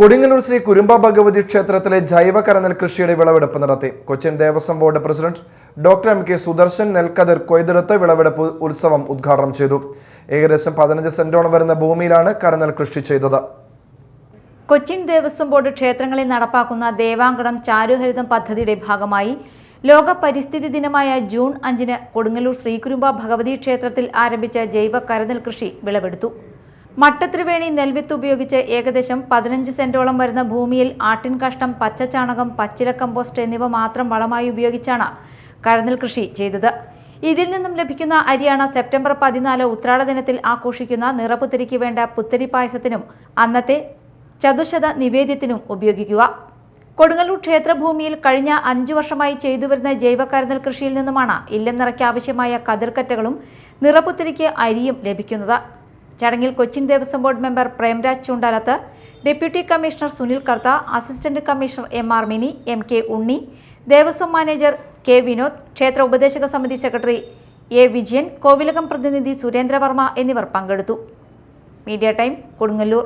കൊടുങ്ങല്ലൂർ ശ്രീ കുരുമ്പ ഭഗവതി ക്ഷേത്രത്തിലെ ജൈവ കരനെൽ കൃഷിയുടെ വിളവെടുപ്പ് നടത്തി. Cochin Devaswom board president doctor M K Sudarshan നെൽക്കതിർ കൊയ്തെടുത്ത് വിളവെടുപ്പ് ഉത്സവം ഉദ്ഘാടനം ചെയ്തു. ഏകദേശം പതിനഞ്ച് സെന്റോളം വരുന്ന ഭൂമിയിലാണ് കരനെൽ കൃഷി ചെയ്തത്. കൊച്ചിൻ ദേവസ്വം ബോർഡ് ക്ഷേത്രങ്ങളിൽ നടപ്പാക്കുന്ന ദേവാങ്കണം ചാരുഹരിതം പദ്ധതിയുടെ ഭാഗമായി ലോക പരിസ്ഥിതി ദിനമായ ജൂൺ അഞ്ചിന് കൊടുങ്ങല്ലൂർ ശ്രീകുരുമ്പ ഭഗവതി ക്ഷേത്രത്തിൽ ആരംഭിച്ച ജൈവ കരനൽ കൃഷി വിളവെടുത്തു. മട്ടത്രിവേണി നെൽവിത്ത് ഉപയോഗിച്ച് ഏകദേശം പതിനഞ്ച് സെന്റോളം വരുന്ന ഭൂമിയിൽ ആട്ടിൻ കഷ്ടം പച്ചച്ചാണകം പച്ചില കമ്പോസ്റ്റ് എന്നിവ മാത്രം വളമായി ഉപയോഗിച്ചാണ് കരനിൽ കൃഷി ചെയ്തത്. ഇതിൽ നിന്നും ലഭിക്കുന്ന അരിയാണ് സെപ്റ്റംബർ പതിനാല് ഉത്രാട ദിനത്തിൽ ആഘോഷിക്കുന്ന നിറപുത്തരിക്ക് വേണ്ട പുത്തരി പായസത്തിനും അന്നത്തെ ചതുശത നിവേദ്യത്തിനും ഉപയോഗിക്കുക. കൊടുങ്ങല്ലൂർ ക്ഷേത്രഭൂമിയിൽ കഴിഞ്ഞ അഞ്ചു വർഷമായി ചെയ്തുവരുന്ന ജൈവ കരുതൽ കൃഷിയിൽ നിന്നുമാണ് ഇല്ലം നിറയ്ക്കാവശ്യമായ കതിർക്കറ്റകളും നിറപുത്തരിക്ക് അരിയും ലഭിക്കുന്നത്. ചടങ്ങിൽ Cochin Devaswom board member Premraj Choondalath deputy commissioner Sunil Kartha assistant commissioner M R Mini M K Unni Devaswom manager K Vinod ക്ഷേത്ര ഉപദേശക സമിതി സെക്രട്ടറി എ വിജയൻ കോവിലകം പ്രതിനിധി സുരേന്ദ്രവർമ്മ എന്നിവർ പങ്കെടുത്തു. Media time Kodungallur.